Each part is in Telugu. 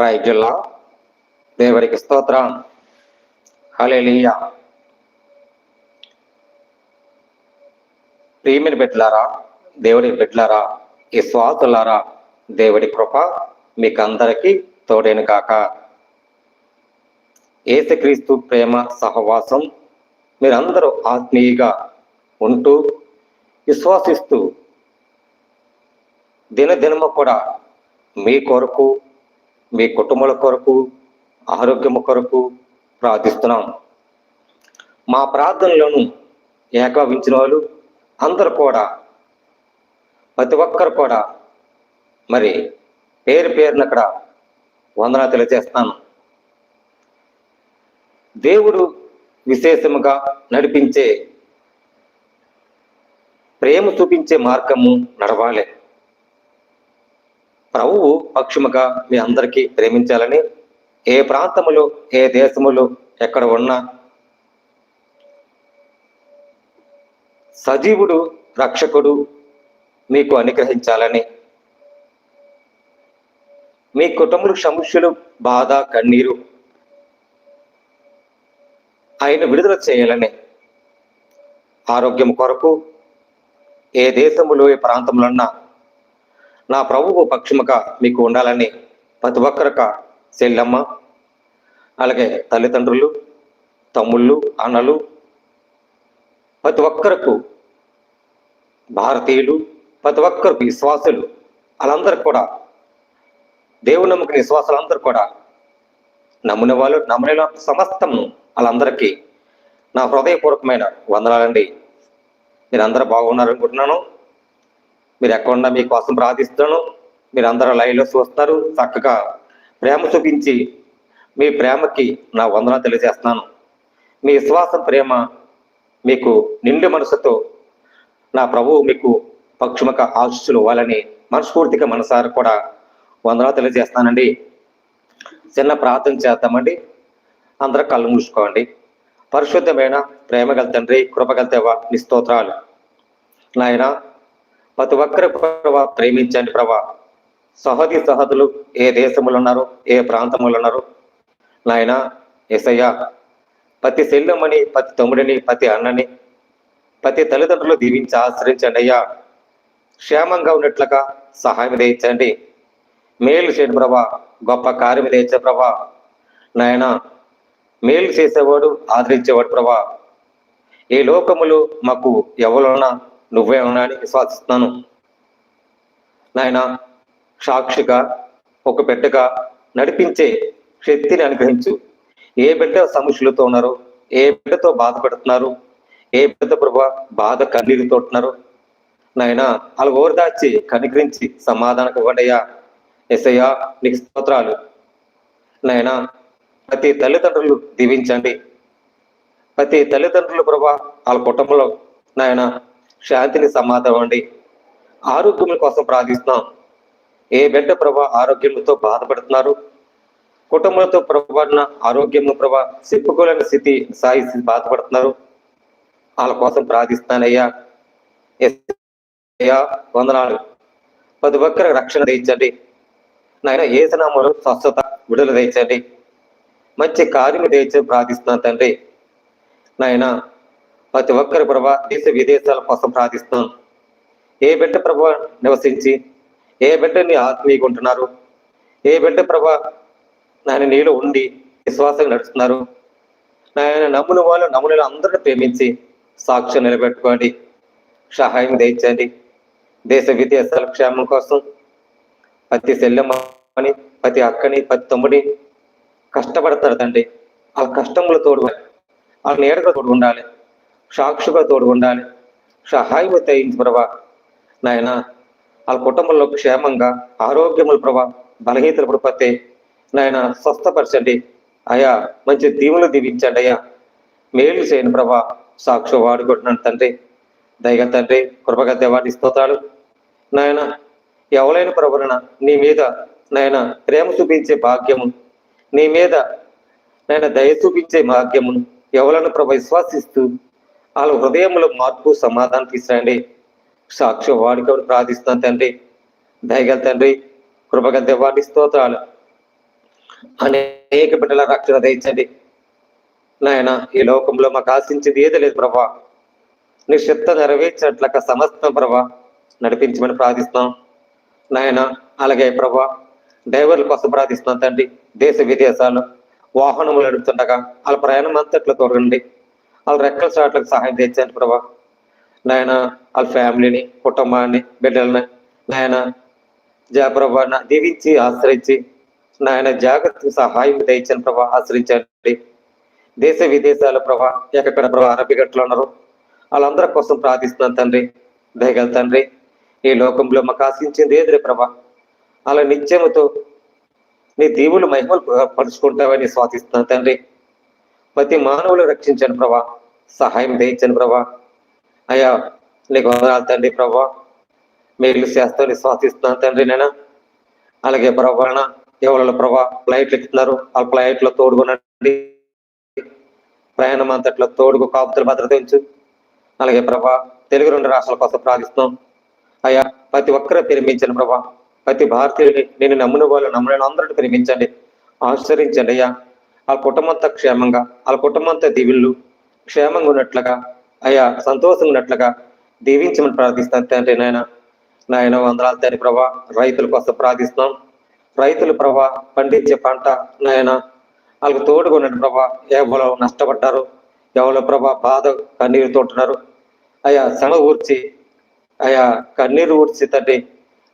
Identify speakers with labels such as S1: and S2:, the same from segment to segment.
S1: జిల్లా దేవుడికి స్తోత్రం. హలేలియ ప్రియమిని బిడ్డలారా దేవుడి బిడ్డలారా ఈ స్వాతులారా దేవుడి కృప మీకు అందరికీ తోడేను కాక ఏసుక్రీస్తు ప్రేమ సహవాసం మీరందరూ ఆత్మీయగా ఉంటూ విశ్వాసిస్తూ దినదినము కూడా మీ కొరకు మీ కుటుంబాల కొరకు ఆరోగ్యము కొరకు ప్రార్థిస్తున్నాం. మా ప్రార్థనలను ఏకావించిన వాళ్ళు అందరూ కూడా ప్రతి ఒక్కరు కూడా మరి పేరు పేరున అక్కడ వందన తెలియజేస్తాను దేవుడు విశేషముగా నడిపించే ప్రేమ చూపించే మార్గము నడవాలి. ప్రభువు పక్షముగా మీ అందరికీ ప్రేమించాలని ఏ ప్రాంతములో ఏ దేశములు ఎక్కడ ఉన్నా సజీవుడు రక్షకుడు మీకు అనుగ్రహించాలని మీ కుటుంబ సమస్యలు బాధ కన్నీరు ఆయన విడుదల చేయాలని ఆరోగ్యం కొరకు ఏ దేశములో ఏ ప్రాంతంలో ఉన్నా నా ప్రభువు పక్షముగా మీకు ఉండాలని ప్రతి ఒక్కరిక సెల్లమ్మ అలాగే తల్లిదండ్రులు తమ్ముళ్ళు అన్నలు ప్రతి ఒక్కరకు భారతీయులు ప్రతి ఒక్కరికి విశ్వాసులు వాళ్ళందరూ కూడా దేవుని నమ్మకం విశ్వాసాలందరూ కూడా నమ్మిన వాళ్ళు నమ్మని సమస్తము వాళ్ళందరికీ నా హృదయపూర్వకమైన వందనాలండి. మీరు అందరూ బాగున్నారనుకుంటున్నాను. మీరు ఎక్కడున్నా మీకోసం ప్రార్థిస్తున్నాను. మీరు అందరూ లైన్లో చూస్తారు. చక్కగా ప్రేమ చూపించి మీ ప్రేమకి నా వందన తెలియజేస్తున్నాను. మీ విశ్వాసం ప్రేమ మీకు నిండు మనసుతో నా ప్రభువు మీకు పక్షుమక ఆశిస్సులు ఇవ్వాలని మనస్ఫూర్తిగా మనసారి కూడా వందన తెలియజేస్తానండి చిన్న ప్రార్థన చేద్దామండి. అందరూ కళ్ళు మూసుకోండి. పరిశుద్ధమైన ప్రేమగల తండ్రి కృపగల దేవ నీ స్తోత్రాలు. నాయన ప్రతి ఒక్కరి ప్రభా ప్రేమించండి ప్రభా. సహది సహదులు ఏ దేశములు ఉన్నారు ఏ ప్రాంతములు ఉన్నారు నాయన ఎసయ్య ప్రతి శల్యమని ప్రతి తమ్ముడిని ప్రతి అన్నని ప్రతి తల్లిదండ్రులు దీవించి ఆశ్రయించండి అయ్యా. క్షేమంగా ఉన్నట్లుగా సహాయం తెచ్చండి మేలు చేయండి ప్రభా. గొప్ప కార్యం తెచ్చే ప్రభా. నాయన మేలు చేసేవాడు ఆదరించేవాడు ప్రభా. ఈ లోకములు మాకు ఎవరున్నా నువ్వే ఉండడానికి విశ్వాసిస్తున్నాను నాయన సాక్షిగా ఒక బిడ్డగా నడిపించే శక్తిని అనుగ్రహించు. ఏ బిడ్డ సమస్యలతో ఉన్నారు ఏ బిడ్డతో బాధపడుతున్నారు ఏ బిడ్డ ప్రభా బాధ కన్నీరుతో ఉన్నారు నాయన వాళ్ళు ఓరదాచి కనికరించి సమాధానం ఇవ్వండియ్యా. ఎస్ఐయా నీకు స్తోత్రాలు. నాయన ప్రతి తల్లిదండ్రులు దీవించండి. ప్రతి తల్లిదండ్రులు ప్రభా వాళ్ళ కుటుంబంలో నాయన శాంతిని సమాధానం అండి. ఆరోగ్యం కోసం ప్రార్థిస్తున్నాం. ఏ బిడ్డ ప్రభా ఆరోగ్యంతో బాధపడుతున్నారు? కుటుంబంతో ప్రభాడిన ఆరోగ్యము ప్రభా చెప్పుకోలేని స్థితి సాయి బాధపడుతున్నారు? వాళ్ళ కోసం ప్రార్థిస్తానయ్యా అయ్యా వందనాలు. ప్రతి ఒక్కరికి రక్షణ తెచ్చండి నాయన ఏసనామలు స్వస్థత విడుదల తెచ్చండి మంచి కార్యము తెచ్చి ప్రార్థిస్తున్నాను తండ్రి. నాయన ప్రతి ఒక్కరి ప్రభా దేశ విదేశాల కోసం ప్రార్థిస్తున్నాను ఏ బిడ్డ ప్రభా నివసించి ఏ బిడ్డని ఆత్మీయకుంటున్నారు ఏ బిడ్డ ప్రభా నాయన నీలో ఉండి విశ్వాసంగా నడుస్తున్నారు నాయన నమ్మున వాళ్ళు నమ్మున అందరిని ప్రేమించి సాక్ష్యం నిలబెట్టుకోండి సహాయం దయచండి దేశ విదేశాల క్షేమం కోసం ప్రతి సెల్లమ్మని ప్రతి అక్కని ప్రతి తమ్ముడి కష్టపడతారు తండ్రి. ఆ కష్టములు తోడు వాళ్ళ నీడగా తోడు ఉండాలి. సాక్షిగా తోడు ఉండాలి సహాయం తగ్గించి ప్రభా. నాయన వాళ్ళ కుటుంబంలో క్షేమంగా ఆరోగ్యములు ప్రభా బలహీతలు పడిపోతే నాయన స్వస్థపరచండి. అయా మంచి దీవులు దీవించండి అయ్యా. మేలు చేయని ప్రభా. సాక్షి వాడుకుంటున్నాను తండ్రి. దయగా తండ్రి కృపగా దేవాన్ని స్తోతాడు నాయన ఎవలైన ప్రభున నీ మీద నాయన ప్రేమ చూపించే భాగ్యము. నీ మీద నాయన దయ చూపించే భాగ్యమును ఎవలను ప్రభ విశ్వాసిస్తూ వాళ్ళ హృదయంలో మార్పు సమాధానం తీసుకురండి సాక్షి వాడుకొని ప్రార్థిస్తున్నాను తండ్రి. దయగల తండ్రి కృపగల దేవాడి స్తోత్రాలు అనేక బిడ్డల రక్షణ దయచండి. నాయన ఈ లోకంలో మాకు ఆశించింది ఏది లేదు ప్రభా. నీ చిత్త నెరవేర్చినట్లక సమస్త ప్రభా నడిపించమని ప్రార్థిస్తున్నాం. నాయన అలాగే ప్రభా డ్రైవర్ల కోసం ప్రార్థిస్తున్నాం తండ్రి. దేశ విదేశాలు వాహనములు నడుపుతుండగా వాళ్ళ ప్రయాణం అంతట్లో తోడండి వాళ్ళ రెక్కల చాట్లకు సహాయం తెచ్చండి ప్రభా. నాయన వాళ్ళ ఫ్యామిలీని కుటుంబాన్ని బిడ్డలని నాయన జాప్రభా దీవించి ఆశ్రయించి నాయన జాగ్రత్త సహాయం దయచని ప్రభా ఆశ్రయించండి. దేశ విదేశాల ప్రభా ఎక్కడ ప్రభా అరబిగట్లు ఉన్నారు? వాళ్ళందరి కోసం ప్రార్థిస్తున్నాను తండ్రి. దయగల తండ్రి ఈ లోకంలో మాకు ఆశించింది ఏదిరే ప్రభా? అలా నిత్యముతో నీ దీవులు మహిమలు పరుచుకుంటావని స్వాతిస్తున్నాను తండ్రి. ప్రతి మానవులు రక్షించండి ప్రభా. సహాయం దయించండి ప్రభా. అయ్యా నీకు వందనాలు తండ్రి ప్రభా. మీరు చేస్తాను శ్వాసిస్తున్నాను తండ్రి నేను అలాగే ప్రభావ ఎవరు ప్రభా ఫ్లైట్లు ఎక్కుతున్నారు ఆ ఫ్లైట్లో తోడుకునండి ప్రయాణం అంతట్లో తోడుకు కాపుతులు భద్రత ఉంచు. అలాగే ప్రభా తెలుగు రెండు రాష్ట్రాల కోసం ప్రార్థిస్తున్నాం. అయ్యా ప్రతి ఒక్కరూ ప్రేమించండి ప్రభా. ప్రతి భారతీయుని నేను నమ్మిన వాళ్ళు నమ్మిన అందరిని ప్రేమించండి ఆశ్రయించండి అయ్యా. వాళ్ళ కుటుంబంతో క్షేమంగా వాళ్ళ కుటుంబంతో దివిళ్ళు క్షేమంగా ఉన్నట్లుగా అయ్యా సంతోషంగా ఉన్నట్లుగా దీవించమని ప్రార్థిస్తాను తండ్రి నాయన. నాయన వందనాలు తండ్రి ప్రభా రైతుల కోసం ప్రార్థిస్తున్నాం. రైతులు ప్రభా పండించే పంట నాయన వాళ్ళకు తోడుగా ఉన్నట్టు ప్రభా ఎవరో నష్టపడ్డారు ఎవరో ప్రభా బాధ కన్నీరు తోటున్నారు అయా శ్రమ ఊర్చి ఆయా కన్నీరు ఊడ్చి తండ్రి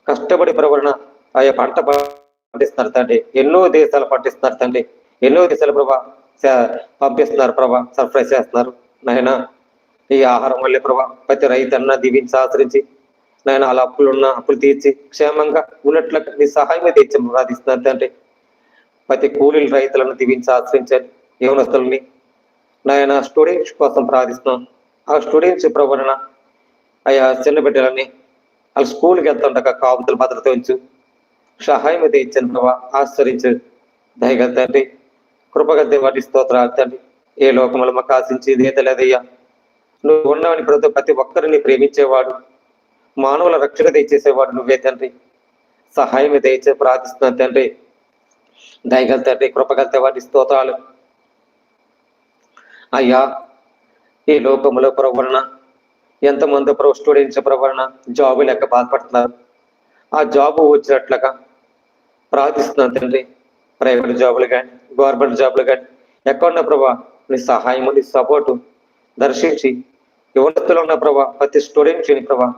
S1: కష్టపడి ప్రవరణ ఆయా పంట పండిస్తున్నారు తండ్రి ఎన్నో దేశాలు పండిస్తున్నారు తండ్రి. ఎన్నో దేశాలు ప్రభా. పంపిస్తున్నారు ప్రభా. సరఫరా చేస్తున్నారు. నాయన ఈ ఆహారం వల్లే ప్రభా ప్రతి రైతన్న దీవించి ఆచరించి నాయన అలా అప్పులు ఉన్న అప్పులు తీర్చి క్షేమంగా ఉన్నట్లు నీ సహాయమే తెచ్చి ప్రార్థిస్తున్నారు తండ్రి. ప్రతి కూలీలు రైతులను దీవించి ఆశ్రయించండి. యవనస్తులని నాయన స్టూడెంట్స్ కోసం ప్రార్థిస్తున్నాం. ఆ స్టూడెంట్స్ ప్రభుత్వ అయ్యా చిన్న బిడ్డలని వాళ్ళ స్కూల్కి వెళ్తుండగా కాపుతులు భద్రత ఉంచు. సహాయం అయితే ఇచ్చాను ప్రభా. ఆశ్చరించు దయగల తండ్రి. కృపగద్దే వాటి స్తోత్రాలు తండ్రి ఏ లోకములు మాకు ఆశించి ఇదేత లేదయ్యా నువ్వు ఉన్నవని ప్రతి ప్రతి ఒక్కరిని ప్రేమించేవాడు మానవుల రక్షణ తెచ్చేసేవాడు నువ్వే తండ్రి. సహాయం దయచే ప్రార్థిస్తున్నాను తండ్రి. దయగల తండ్రి కృపగలితే వాటి స్తోత్రాలు. అయ్యా ఈ లోకంలో ప్రవరణ ఎంతమంది ప్రభు స్టూడెంట్స్ ప్రవరణ జాబు లెక్క బాధపడుతున్నారు. ఆ జాబు వచ్చినట్లుగా ప్రార్థిస్తున్నాను తండ్రి. ప్రైవేట్ జాబులు కానీ గవర్నమెంట్ జాబులు కానీ ఎక్కడున్న ప్రభా నీ సహాయము నీ సపోర్టు దర్శించి యువతలో ఉన్న ప్రభా ప్రతి స్టూడెంట్స్ని ప్రభా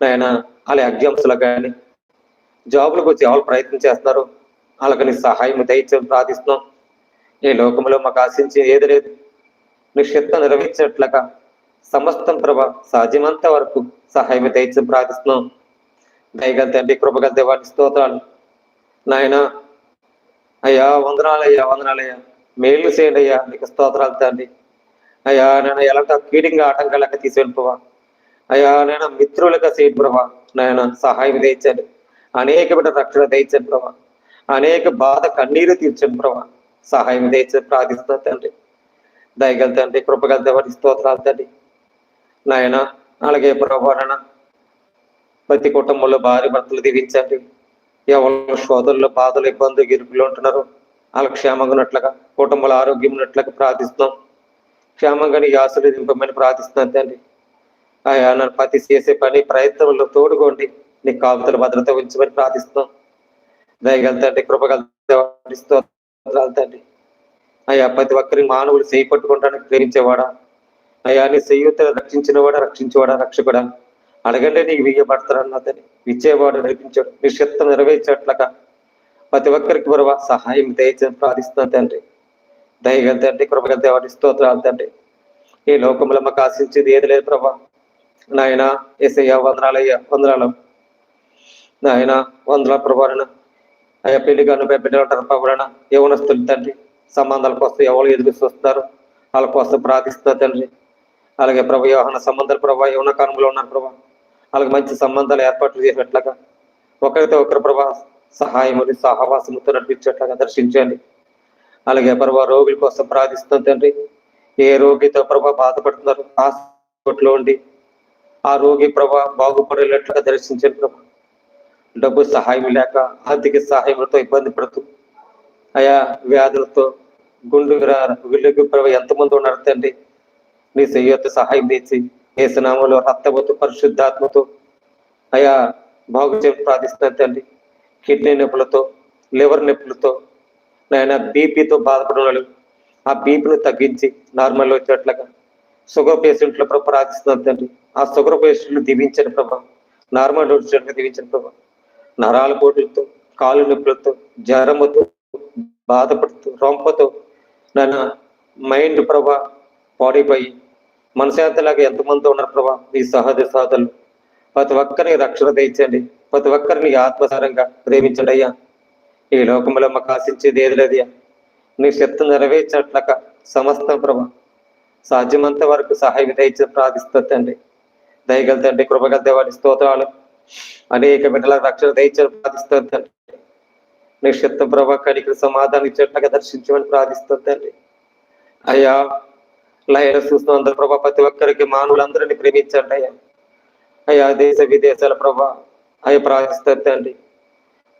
S1: నాయన వాళ్ళ ఎగ్జామ్స్లో కానీ జాబులకు వచ్చి ఎవరు ప్రయత్నం చేస్తున్నారు వాళ్ళకి నీ సహాయం దయచేసి ప్రార్థిస్తున్నాం. ఈ లోకంలో మాకు ఆశించి ఏది లేదు. నీ చిత్తం నెరవేర్చినట్లుగా సమస్తం ప్రభ సాధ్యమంత వరకు సహాయం దయచేసి ప్రార్థిస్తున్నాం. దయగల తండ్రి కృపగల దేవాటి స్తోత్రాలు. నాయన అయ్యా వందనాలయ్యా వందనాలయ్యా. మేలు చేయండి అయ్యా నీకు స్తోత్రాలు తండ్రి. అయ్యా నేను ఎలాంటి కీడింగా ఆటంకాలక తీసుకెళ్ళిపోవా అయ్యా నేను మిత్రులుగా చేయండి ప్రభా. నాయన సహాయం తెచ్చండి అనేక బిడ్డ రక్షణ తెచ్చండి ప్రభా. అనేక బాధ కన్నీరు తీర్చండి ప్రభా. సహాయం తెచ్చని ప్రార్థిస్తా తండ్రి. దయగల తండ్రి కృపగల దేవాటి స్తోత్రాలు తండ్రి. నాయన అలాగే ప్రభాన ప్రతి కుటుంబంలో భార్య భర్తలు దీవించండి. ఎవరు శోధనలు బాధలు ఇబ్బందులు గిరుపులు ఉంటున్నారు వాళ్ళకి క్షేమంగా ఉన్నట్లుగా కుటుంబాల ఆరోగ్యం ఉన్నట్లుగా ప్రార్థిస్తున్నాం. క్షేమంగా నీ ఆశలు దింపమని ప్రార్థిస్తున్నాను తండ్రి. ఆయా నన్ను ప్రతి చేసే పని ప్రయత్నంలో తోడుకోండి. నీ కాపుతల భద్రత ఉంచమని ప్రార్థిస్తున్నాం. దయగల తండ్రి అయ్యా ప్రతి ఒక్కరి మానవులు చేయి పట్టుకుంటానికి ప్రేమించేవాడా? అయ్యా నీ సెయ్యూతను రక్షించినవాడా రక్షించేవాడా రక్షకుడా? అడగండి నీకు వేయబడతానన్నదని ఇచ్చేవాడు నడిపించాడు నీ చిత్తం నెరవేర్చేట్లక ప్రతి ఒక్కరికి బరవ సహాయం దయచేసి ప్రార్థిస్తున్నాను తండ్రి. దయగల తండ్రి కృపగల దేవాడి స్తోత్రాలు తండ్రి. ఈ లోకంలో మాకు ఆశించేది ఏది లేదు ప్రభా. నాయన ఏసయ్య వందనాలయ్య వందనాలు. నాయన వందల ప్రభావన అయ్యా పెళ్ళిగా బిడ్డలు ఉంటారు ప్రభారణ యవనస్తులు తండ్రి సంబంధాల కోసం ఎవరు ఎదురు చూస్తున్నారు? వాళ్ళ కోసం ప్రార్థిస్తున్నారు తండ్రి. అలాగే ప్రభు యోహన సంబంధాలు ప్రభా యవన కాలంలో ఉన్నారు ప్రభా. వాళ్ళకి మంచి సంబంధాలు ఏర్పాట్లు చేసినట్లుగా ఒకరితో ఒకరి ప్రభా సహాయములు సహవాసముతో నడిపించేట్లాగా దర్శించండి. అలాగే ప్రభా రోగుల కోసం ప్రార్థిస్తున్నాం తండ్రి. ఏ రోగితో ప్రభా బాధపడుతున్నారు హాస్పిటల్లో ఉండి ఆ రోగి ప్రభా బాగుపడేటట్లుగా దర్శించండి ప్రభా. డబ్బు సహాయం లేక ఆర్థిక సహాయంతో ఇబ్బంది పడుతూ అయా వ్యాధులతో గుండు గుళ్ళకి ప్రభావ ఎంతమంది ఉన్నారు తండ్రి? నీ సహాయం తెచ్చి ఏసునామంలో రక్తపోతు పరిశుద్ధాత్మతో అయా బాగు చేయని ప్రార్థిస్తున్నాను తండ్రి కిడ్నీ నొప్పులతో లివర్ నొప్పులతో నాయన బీపీతో బాధపడిన వాళ్ళు ఆ బీపీని తగ్గించి నార్మల్ వచ్చేట్లుగా షుగర్ పేషెంట్ల ప్రభు ప్రార్థిస్తున్నాను తండ్రి ఆ షుగర్ పేషెంట్లు దివించిన ప్రభా. నార్మల్ వచ్చేట్లు దివించిన ప్రభా. నరాల పోటులతో కాలు నొప్పులతో జ్వరముతో బాధపడుతూ రొంపతో నాన్న మైండ్ ప్రభా పాడైపోయి మనశాంతిలాగా ఎంతమంది ఉన్నారు ప్రభా. మీ సహజ సాధలు. ప్రతి ఒక్కరిని రక్షణ తెచ్చండి. ప్రతి ఒక్కరిని ఆత్మసారంగా ప్రేమించండి అయ్యా. ఈ లోకంలో మాకు ఆశించేది ఏది లేదయ్యా. నీ శక్తి నెరవేర్చినట్లక సమస్తం ప్రభా. సాధ్యమంత వరకు సహాయం దయచి ప్రార్థిస్తుంది దయగల తండ్రి కృపగల దేవాడి స్తోత్రాలు. అనేక బిడ్డల రక్షణ దయచని ప్రార్థిస్తుంది నీ శక్తి ప్రభా కడికి సమాధానం ఇచ్చేట్లుగా దర్శించమని ప్రార్థిస్తుంది అయ్యా లయన చూస్తున్న అందరు ప్రభా ప్రతి ఒక్కరికి మానవులందరినీ ప్రేమించండి అయ్యా. అయ్యా దేశ విదేశాల ప్రభా అయ్యా ప్రార్థిస్తారు తండ్రి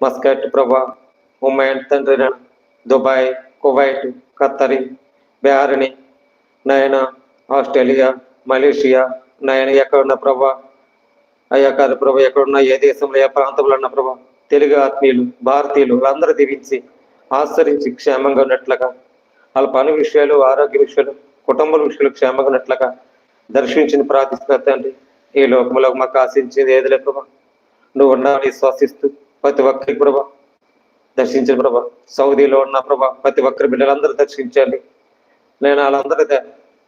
S1: మస్కట్ ప్రభా ఉమ్మాయి తండ్రి దుబాయ్ కువైట్ ఖత్తరి బెహారిని నాయన ఆస్ట్రేలియా మలేషియా నాయన ఎక్కడున్న ప్రభా అయ్యా కాదు ప్రభా ఎక్కడున్న ఏ దేశంలో ఏ ప్రాంతంలో ఉన్న ప్రభా తెలుగు ఆత్మీయులు భారతీయులు అందరూ దీవించి ఆశ్రయించి క్షేమంగా ఉన్నట్లుగా వాళ్ళ పని విషయాలు ఆరోగ్య విషయాలు కుటుంబ విషయాలు క్షేమంగా ఉన్నట్లుగా దర్శించిన ప్రార్థిస్తున్నా తండ్రి. ఈ లోకంలో మాకు ఆశించేది ఏది ప్రభా. నువ్వు ఉండాలని శ్వాసిస్తూ ప్రతి ఒక్కరికి ప్రభా. దర్శించిన ప్రభా. సౌదీలో ఉన్న ప్రభా ప్రతి ఒక్కరి బిడ్డలందరూ దర్శించండి. నేను వాళ్ళందరూ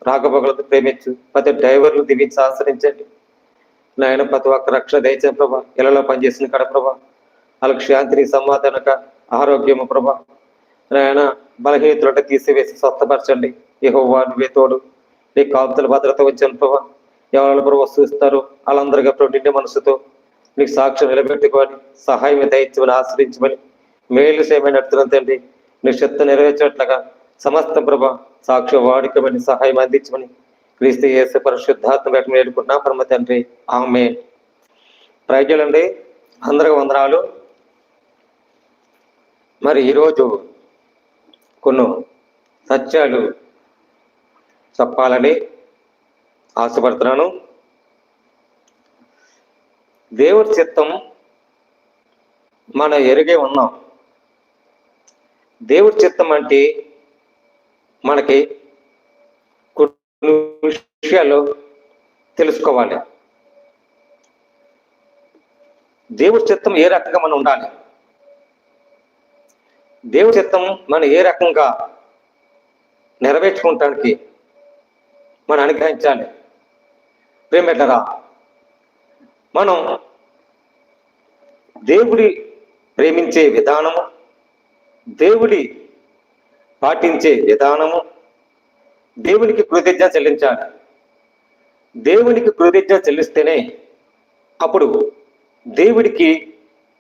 S1: రాకపోకలతో ప్రేమించు. ప్రతి డ్రైవర్లు దివించి ఆశ్రయించండి. నాయన ప్రతి ఒక్క రక్షణ దయచిన ప్రభా. ఇళ్ళలో పనిచేసిన కడ ప్రభా. వాళ్ళకి శాంతిని సమాధానక ఆరోగ్యము ప్రభా. నాయన బలహీనతలంటే తీసివేసి స్వస్థపరచండి. యెహోవా నువ్వే తోడు. నీ కాపుతల భద్రత వచ్చాను ప్రభా. ఎవరు ప్రభు చూస్తారు వాళ్ళందరికీ ప్రభుత్వ మనసుతో నీకు సాక్ష్యం నిలబెట్టుకొని సహాయం దయచమని ఆశ్రయించమని మేలు సేమని నడుతున్నాను తండ్రి. నీ శక్తి నెరవేర్చినట్లుగా సమస్త ప్రభ సాక్ష్య వాడుకమని సహాయం అందించమని క్రీస్తు చేసే పరిశుద్ధాత్మ వేట వేడుకుంటున్నా. పరమ తండ్రి ఆమె ప్రజలండి అందరికి వందనాలు. మరి ఈరోజు కొన్ని సత్యాలు చెప్పాలని ఆశపడుతున్నాను. దేవుడి చిత్తం మన ఎరుగే ఉన్నాం. దేవుడి చిత్తం అంటే మనకి కొన్ని విషయాలు తెలుసుకోవాలి. దేవుడి చిత్తం ఏ రకంగా మనం ఉండాలి? దేవుడి చిత్తం మనం ఏ రకంగా నెరవేర్చుకుంటానికి మనం అనుగ్రహించాలి. ప్రేమెట్లరా మనం దేవుడి ప్రేమించే విధానము దేవుడి పాటించే విధానము దేవునికి కృతజ్ఞత చెల్లించాలి. దేవునికి కృతజ్ఞత చెల్లిస్తేనే అప్పుడు దేవుడికి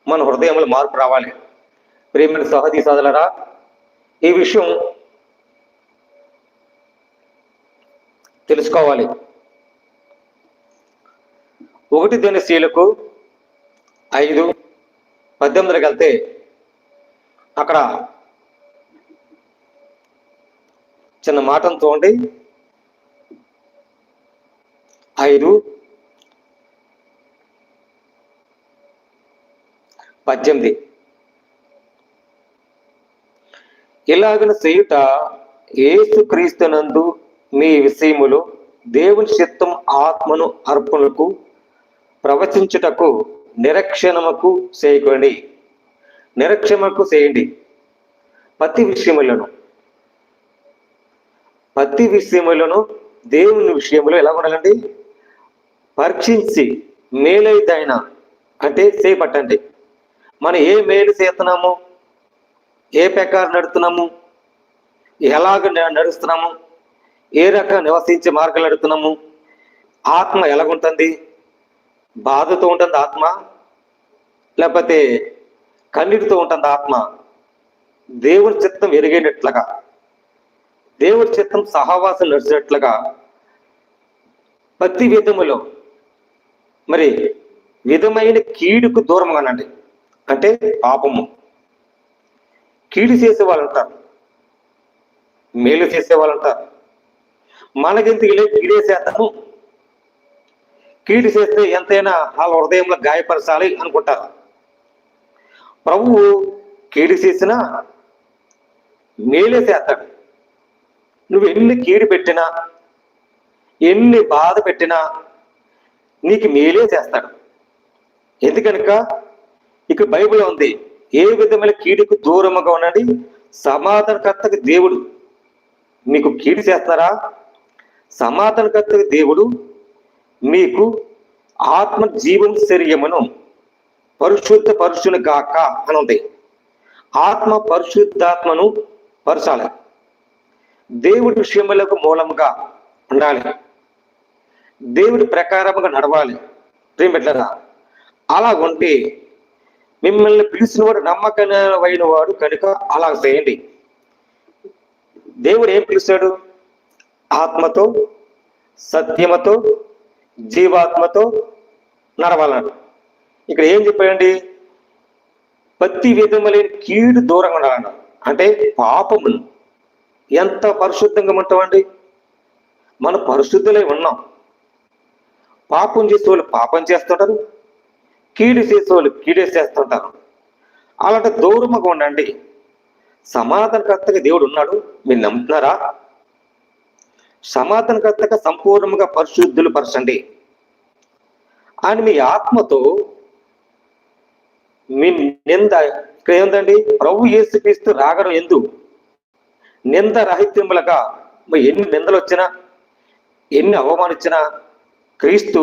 S1: మన హృదయంలో మార్పు రావాలి. ప్రేమిని సహజీ సదలరా ఈ విషయం తెలుసుకోవాలి. ఒకటి దేని స్త్రీలకు ఐదు పద్దెనిమిదికి వెళ్తే అక్కడ చిన్న మాటను చూడండి ఐదు పద్దెనిమిది. ఇలాగన చేయుట ఏసుక్రీస్తునందు మీ విషయములో దేవుని చిత్తం ఆత్మను అర్పణకు ప్రవచించుటకు నిరక్షణముకు చేయకండి. నిరక్షమకు చేయండి. ప్రతి విషయములను. ప్రతి విషయములను దేవుని విషయంలో ఎలా ఉండాలండి పరీక్షించి మేలైదైన అంటే చేపట్టండి. మనం ఏ మేలు చేస్తున్నాము? ఏ ప్రకారం నడుతున్నాము ఎలాగ నడుస్తున్నాము? ఏ రకంగా నివసించే మార్గాలు అడుగుతున్నాము? ఆత్మ ఎలాగుంటుంది? బాధతో ఉంటుంది ఆత్మ? లేకపోతే కన్నీటితో ఉంటుంది ఆత్మ? దేవుని చిత్తం ఎరిగేటట్లుగా దేవుడి చిత్తం సహవాసం నడిచినట్లుగా ప్రతి విధములో మరి విధమైన కీడుకు దూరంగానండి అంటే పాపము. కీడు చేసే వాళ్ళు అంటారు మేలు చేసే వాళ్ళు అంటారు మనకెందుకు లే కీడే కీడు చేస్తే ఎంతైనా వాళ్ళ హృదయంలో గాయపరచాలి అనుకుంటారు. ప్రభువు కీడు చేసినా మేలే చేస్తాడు నువ్వు ఎన్ని కీడు పెట్టినా ఎన్ని బాధ పెట్టినా నీకు మేలే చేస్తాడు ఎందుకనుక? ఇక బైబిల్ ఉంది ఏ విధమైన కీడుకు దూరముగా ఉండండి సమాధానకర్తకు దేవుడు నీకు కీడు చేస్తారా? సమాధానకర్త దేవుడు మీకు ఆత్మ జీవం శరీరమును పరిశుద్ధ పరుషుని గాక అనుంది ఆత్మ పరిశుద్ధాత్మను పరచాలి. దేవుడి విషయములకు మూలముగా ఉండాలి. దేవుడి ప్రకారముగా నడవాలి. ప్రేమిట్లరా అలా ఉంటే మిమ్మల్ని పిలిచిన వాడు నమ్మకమైన వాడు కనుక అలా చేయండి. దేవుడు ఏం పిలిచాడు ఆత్మతో సత్యమతో జీవాత్మతో నడవాలన్నాడు. ఇక్కడ ఏం చెప్పాడండి? ప్రతి విధములైన కీడు దూరంగా ఉండాలన్నాడు. అంటే పాపమును ఎంత పరిశుద్ధంగా ఉంటామండి? మనం పరిశుద్ధులై ఉన్నాం. పాపం చేసే వాళ్ళు పాపం చేస్తుంటారు. కీడు చేసేవాళ్ళు కీడే చేస్తుంటారు. అలాంటి దూరముగా ఉండండి. సమాధానకర్తగా దేవుడు ఉన్నాడు. మీరు నమ్ముతున్నారా? సమాధానకర్తగా సంపూర్ణంగా పరిశుద్ధులు పరచండి. అని మీ ఆత్మతో మీ నింద ఇక్కడ ఏందండి ప్రభు యేసుక్రీస్తు రాగడం ఎందు నింద రహిత్యములుగా మరి ఎన్ని నిందలు వచ్చినా ఎన్ని అవమానించినా క్రీస్తు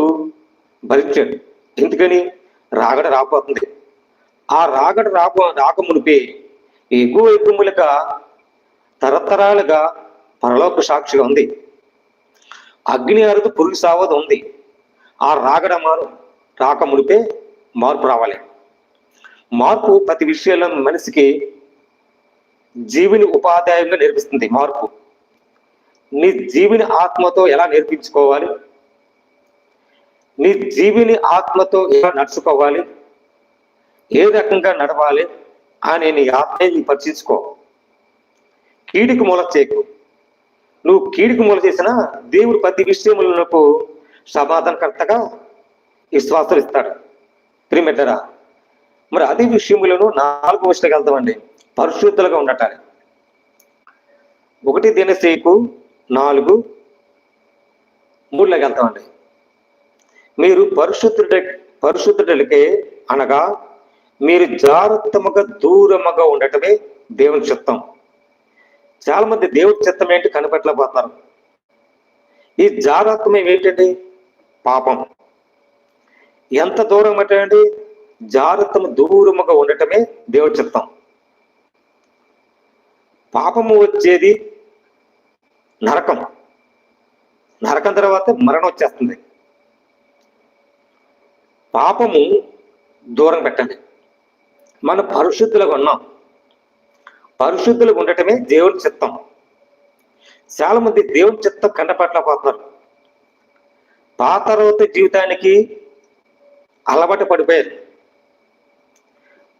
S1: భరించాడు. ఎందుకని? రాగడ రాబోతుంది. ఆ రాగడ రాబో రాకమునిపే ఎగువ ఎగుములుగా తరతరాలుగా పరలోక సాక్షిగా ఉంది. అగ్ని అరుదు పురుగు సావదు ఉంది. ఆ రాగడ మారు రాకమునిపే మార్పు రావాలి. మార్పు ప్రతి విషయంలో మనిషికి జీవిని ఉపాధ్యాయంగా నేర్పిస్తుంది మార్పు. నీ జీవిని ఆత్మతో ఎలా నేర్పించుకోవాలి? నీ జీవిని ఆత్మతో ఎలా నడుచుకోవాలి? ఏ రకంగా నడవాలి? అని నీ ఆత్మని పరిచించుకో కీడికి మూల చేయకు నువ్వు కీడికి మూల చేసినా దేవుడు ప్రతి విషయములకు సమాధానకర్తగా విశ్వాసం ఇస్తాడు. ప్రిమెటరా మరి అదే విషయములను నాలుగు విషయాలకు వెళ్తామండి పరిశుద్ధులుగా ఉండటానికి. ఒకటి దినసేకు నాలుగు మూడులోకి వెళ్తామండి మీరు పరిశుద్ధుడ పరిశుద్ధుడికే అనగా మీరు జాగ్రత్తముగా దూరముగా ఉండటమే దేవుని చిత్తం. చాలా మంది దేవుడి చిత్తం ఏంటి కనిపెట్టలేకపోతున్నారు. ఈ జాగ్రత్తమే ఏంటండి? పాపం. ఎంత దూరం అంటే జాగ్రత్తం దూరముగా ఉండటమే దేవుడి చిత్తం. పాపము వచ్చేది నరకం. నరకం తర్వాత మరణం వచ్చేస్తుంది. పాపము దూరం పెట్టండి. మన పరిశుద్ధులుగా ఉన్నాం. పరిశుద్ధులు ఉండటమే దేవుని చిత్తం. చాలా మంది దేవుని చిత్తం పాత పాతరోత జీవితానికి అలవాటు పడిపోయారు.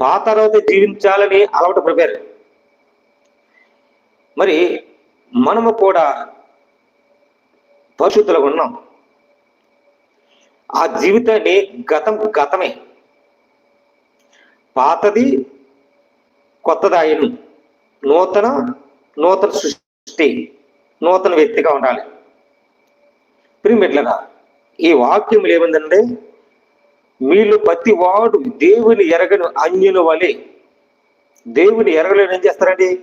S1: పాత రోజు జీవించాలని అలవాటు పడిపోయారు. మరి మనము కూడా పరిశుద్ధులుగా ఉన్నాం. ఆ జీవితాన్ని గతం గతమే. పాతది కొత్తదాయను నూతన నూతన సృష్టి నూతన వ్యక్తిగా ఉండాలి. ప్రిమిట్లరా ఈ వాక్యం ఏమిందంటే మీలో ప్రతి వాడు దేవుని ఎరగని అన్యుల వలె దేవుని ఎరగలేని ఏం చేస్తారండి?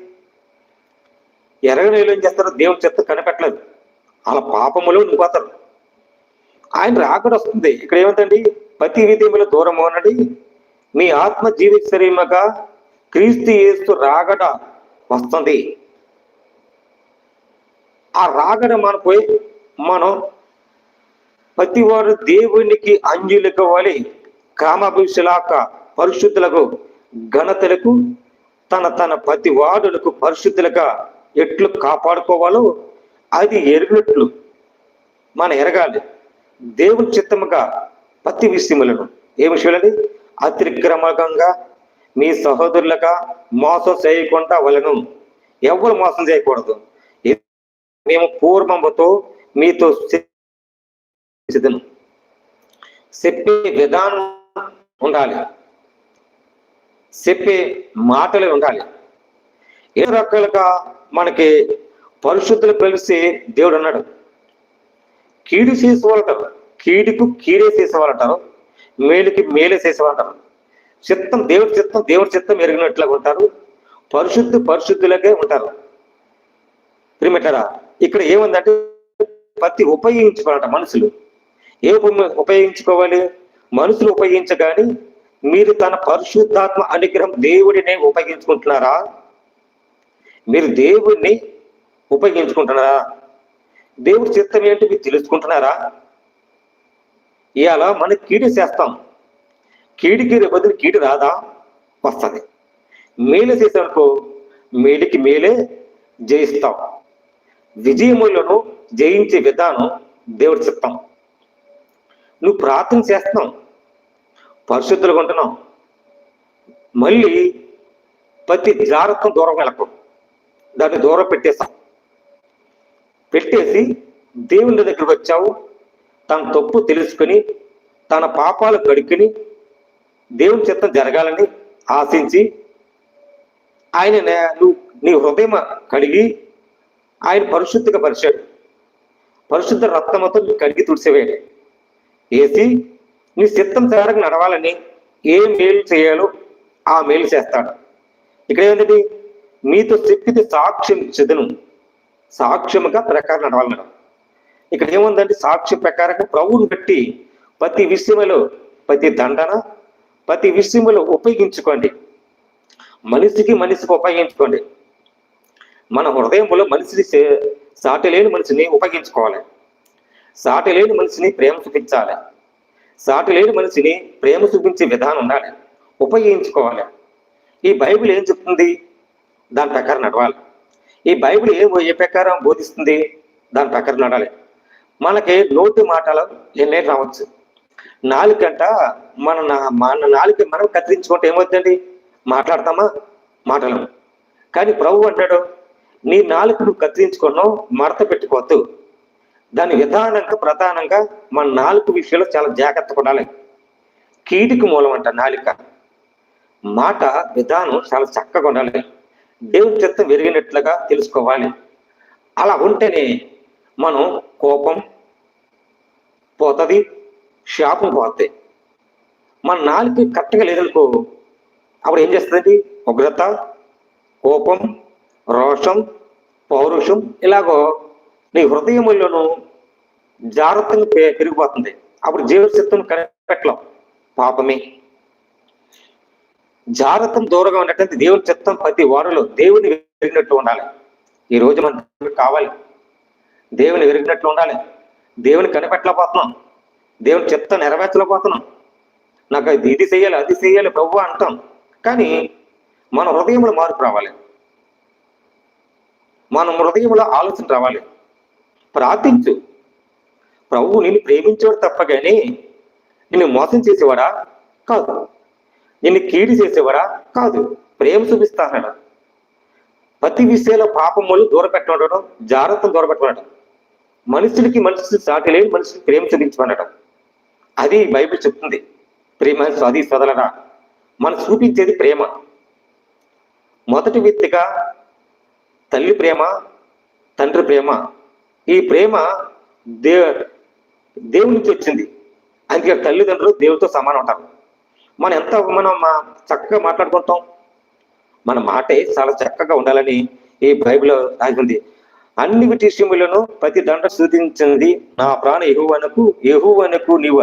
S1: ఎరగలేని ఏం చేస్తారు? దేవుని చెత్త కనిపెట్టలేదు. అలా పాపములో నింపోతారు ఆయన రాకడ వస్తుంది. ఇక్కడ ఏమిటండి? ప్రతి విధముల దూరం అనండి. మీ ఆత్మ జీవిత శరీరముగా క్రీస్తు యేసు రాగడ వస్తుంది. ఆ రాగడ మనపై మనం ప్రతి వారు దేవునికి అంజులకు వలి కామభిషలాక పరిశుద్ధులకు ఘనతలకు తన తన ప్రతి వాడులకు పరిశుద్ధులుగా ఎట్లు కాపాడుకోవాలో అది ఎరుగునట్లు మన ఎరగాలి. దేవుని చిత్తముగా ప్రతి విషయములను. ఏ విషయాలండి అతిక్రమకంగా మీ సహోదరులక మోసం చేయకుండా వలను. ఎవరు మోసం చేయకూడదు. మేము పూర్వముతో మీతో చెప్పే విధానం ఉండాలి. చెప్పే మాటలు ఉండాలి. ఏ రకాలుగా మనకి పరిశుద్ధులు కలిసి దేవుడు అన్నాడు. కీడు చేసేవాళ్ళు కీడుకు కీడే చేసేవాళ్ళంటారు. మేలుకి మేలే చేసేవాళ్ళంటారు. చిత్తం దేవుడి చిత్తం దేవుడి చిత్తం ఎరిగినట్లుగా ఉంటారు. పరిశుద్ధి పరిశుద్ధులకే ఉంటారు. ప్రిమిటరా ఇక్కడ ఏముందంటే ప్రతి ఉపయోగించుకోవాలంట మనుషులు. ఏ ఉపయోగించుకోవాలి? మనుషులు ఉపయోగించగాని మీరు తన పరిశుద్ధాత్మ అనుగ్రహం దేవుడిని ఉపయోగించుకుంటున్నారా? మీరు దేవుడిని ఉపయోగించుకుంటున్నారా? దేవుడి చిత్తం ఏంటి మీరు తెలుసుకుంటున్నారా? ఇలా మనం కీడు చేస్తాం. కీడికి రేపు కీడి కీడు రాదా? వస్తుంది. మేలు చేసానుకో మేలుకి మేలే జయిస్తాం. విజయములను జయించే విధానం దేవుడి చెప్తాం. నువ్వు ప్రార్థన చేస్తున్నావు. పరిశుద్ధులుగా ఉంటున్నావు. మళ్ళీ ప్రతి జాగ్రత్తం దూరం వెళ్ళకు. దాన్ని దూరం పెట్టేస్తాం. పెట్టేసి దేవుని దగ్గరికి వచ్చావు. తన తప్పు తెలుసుకుని తన పాపాలు కడుక్కుని దేవుని చిత్తం జరగాలని ఆశించి ఆయన నువ్వు నీ హృదయం కడిగి ఆయన పరిశుద్ధిగా పరిచాడు. పరిశుద్ధ రక్తమతో నువ్వు కడిగి తుడిసివేయాలి వేసి నీ చిత్తం తయారకు నడవాలని ఏ మేలు చేయాలో ఆ మేలు చేస్తాడు. ఇక్కడ ఏంటంటే మీతో చెప్పితే సాక్ష్యం చెదును. సాక్ష్యముగా ప్రకారం నడవాలన్నాడు ఇక్కడ ఏముందంటే సాక్ష్యం ప్రకారంగా ప్రభువుని బట్టి ప్రతి విషయంలో ప్రతి దండన ప్రతి విషయంలో ఉపయోగించుకోండి. మనిషికి మనిషికి ఉపయోగించుకోండి. మన హృదయంలో మనిషిని సాటి లేని మనిషిని ఉపయోగించుకోవాలి. సాటి లేని మనిషిని ప్రేమ చూపించాలి. సాటి లేని మనిషిని ప్రేమ చూపించే విధానం ఉండాలి. ఉపయోగించుకోవాలి. ఈ బైబిల్ ఏం చెప్తుంది? దాని ప్రకారం నడవాలి. ఈ బైబిల్ ఏ ఏ ప్రకారం బోధిస్తుంది? దాని ప్రకారం నడాలి మనకి నోటి మాటలు ఎన్నే రావచ్చు. నాలుకంట మన నా- మన నాలుక మనం కత్తిరించుకుంటే ఏమవుతుందండి? మాట్లాడతామా? మాటలు కానీ ప్రభు అంటాడు నీ నాలుకను కత్తిరించుకున్నావు మడత పెట్టుకోవద్దు. దాని విధానంగా ప్రధానంగా మన నాలుగు విషయంలో చాలా జాగ్రత్త పడాలి కీటికి మూలం అంట నాలిక. మాట విధానం చాలా చక్కగా ఉండాలి. దేవుని చిత్తం విరిగినట్లుగా తెలుసుకోవాలి. అలా ఉంటేనే మనం కోపం పోతుంది శాపం పోతాయి మన నాలుగు కరెక్ట్గా లేదనుకో అప్పుడు ఏం చేస్తుందండి? ఉగ్రత కోపం రోషం పౌరుషం ఇలాగో నీ హృదయములను జాగ్రత్తగా పె- పెరిగిపోతుంది. అప్పుడు జీవ కనిపెట్టలేం. పాపమే. జాగ్రత్తం దూరంగా ఉన్నట్టు దేవుని చిత్తం ప్రతి వారిలో దేవుని విరిగినట్టు ఉండాలి. ఈ రోజు మన కావాలి. దేవుని విరిగినట్లు ఉండాలి. దేవుని కనిపెట్టలేకపోతున్నాం. దేవుని చిత్తం నెరవేర్చలేకపోతున్నాం. నాకు అది ఇది చెయ్యాలి అది చేయాలి ప్రభు అంటాం. కానీ మన హృదయంలో మార్పు రావాలి. మన హృదయంలో ఆలోచన రావాలి. ప్రార్థించు. ప్రభు నిన్ను ప్రేమించేవాడు తప్ప కానీ నిన్ను మోసం చేసేవాడా? కాదు. నిన్ను కీడి చేసేవాడా? కాదు. ప్రేమ చూపిస్తానట ప్రతి విషయంలో పాపములు దూర పెట్టడం జాగ్రత్తలు దూర పెట్టడం మనుషులకి మనిషి సాటి లేని మనిషికి ప్రేమ చూపించమనడం. అది బైబిల్ చెప్తుంది. ప్రేమ అది సదలరా మనం చూపించేది ప్రేమ. మొదటి వ్యక్తిగా తల్లి ప్రేమ తండ్రి ప్రేమ. ఈ ప్రేమ దే దేవుడి నుంచి వచ్చింది. అందుకే తల్లిదండ్రులు దేవుడితో సమానం ఉంటారు మనం ఎంత మనం మా చక్కగా మాట్లాడుకుంటాం? మన మాటే చాలా చక్కగా ఉండాలని ఈ బైబిల్ రాసింది అన్ని విషయములను ప్రతి దండ సూచించింది నా ప్రాణ ఎహువనకు ఎహువనకు నీవు